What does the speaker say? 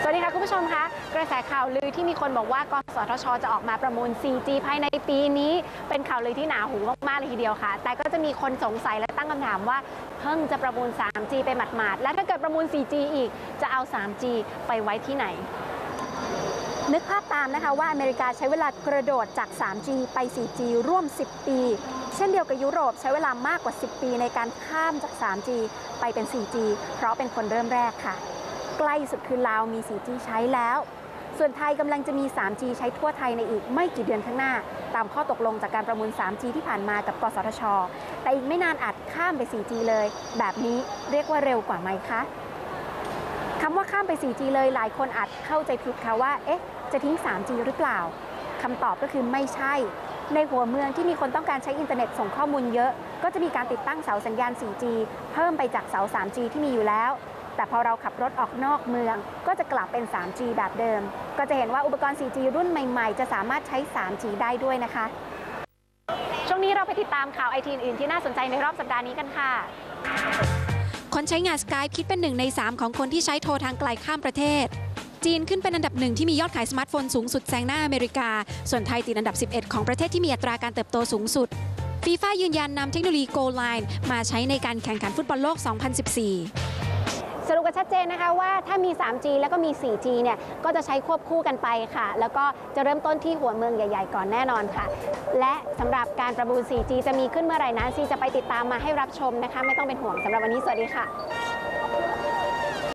สวัสดีค่ะคุณผู้ชมคะกระแสข่าวลือที่มีคนบอกว่ากสทช จะออกมาประมูล 4G ภายในปีนี้ เป็นข่าวลือที่หนาหูมากๆเลยทีเดียวค่ะ แต่ก็จะมีคนสงสัยและตั้งคำถามว่าเพิ่งจะประมูล 3G ไปหมาดๆและถ้าเกิดประมูล 4G อีกจะเอา 3G ไปไว้ที่ไหนนึกภาพตามนะคะว่าอเมริกาใช้เวลากระโดดจาก 3G ไป 4G ร่วม 10 ปี เช่นเดียวกับยุโรปใช้เวลามากกว่า 10 ปีในการข้ามจาก 3G ไปเป็น 4G เพราะเป็นคนเริ่มแรกค่ะ ใกล้สุดคือลาวมี 4G ใช้แล้ว ส่วนไทยกำลังจะมี 3G ใช้ทั่วไทยในอีกไม่กี่เดือนข้างหน้า ตามข้อตกลงจากการประมูล 3G ที่ผ่านมากับกสทช แต่อีกไม่นานอาจข้ามไป 4G เลย แบบนี้เรียกว่าเร็วกว่าไหมคะคำว่าข้ามไป 4G เลยหลายคนอาจเข้าใจผิดค่ะว่า เอ๊ะ จะทิ้ง 3G หรือเปล่าคำตอบก็คือไม่ใช่ ในหัวเมืองที่มีคนต้องการใช้อินเทอร์เน็ตส่งข้อมูลเยอะ ก็จะมีการติดตั้งเสาสัญญาณ 4G เพิ่มไปจากเสา 3G ที่มีอยู่แล้ว แต่พอเราขับรถออกนอกเมือง ก็จะกลับเป็น 3G แบบเดิม ก็จะเห็นว่าอุปกรณ์ 4G รุ่นใหม่ๆ จะสามารถใช้ 3G ได้ด้วยนะคะ ช่วงนี้เราไปติดตามข่าวไอทีอื่นๆที่น่าสนใจในรอบสัปดาห์นี้กันค่ะ คนใช้งาน Skype คิดเป็นหนึ่งใน 3 ของคนที่ใช้โทรทางไกลข้ามประเทศจีนขึ้นเป็นอันดับหนึ่งที่มียอดขายสมาร์ทโฟนสูงสุดแซงหน้าอเมริกา ส่วนไทยติดอันดับ 11 ของประเทศที่มีอัตราการเติบโตสูงสุด ฟีฟ่ายืนยันนำเทคโนโลยี Goal Line มาใช้ในการแข่งขันฟุตบอลโลก 2014 กันชัดเจนนะคะว่าถ้ามี 3G แล้วก็มี 4G เนี่ยก็จะใช้ควบคู่กันไปค่ะ แล้วก็จะเริ่มต้นที่หัวเมืองใหญ่ ๆ ก่อนแน่นอนค่ะ และสำหรับการประมูล 4G จะมีขึ้นเมื่อไหร่นั้นซีจะไปติดตามมาให้รับชมนะคะ ไม่ต้องเป็นห่วงสำหรับวันนี้สวัสดีค่ะ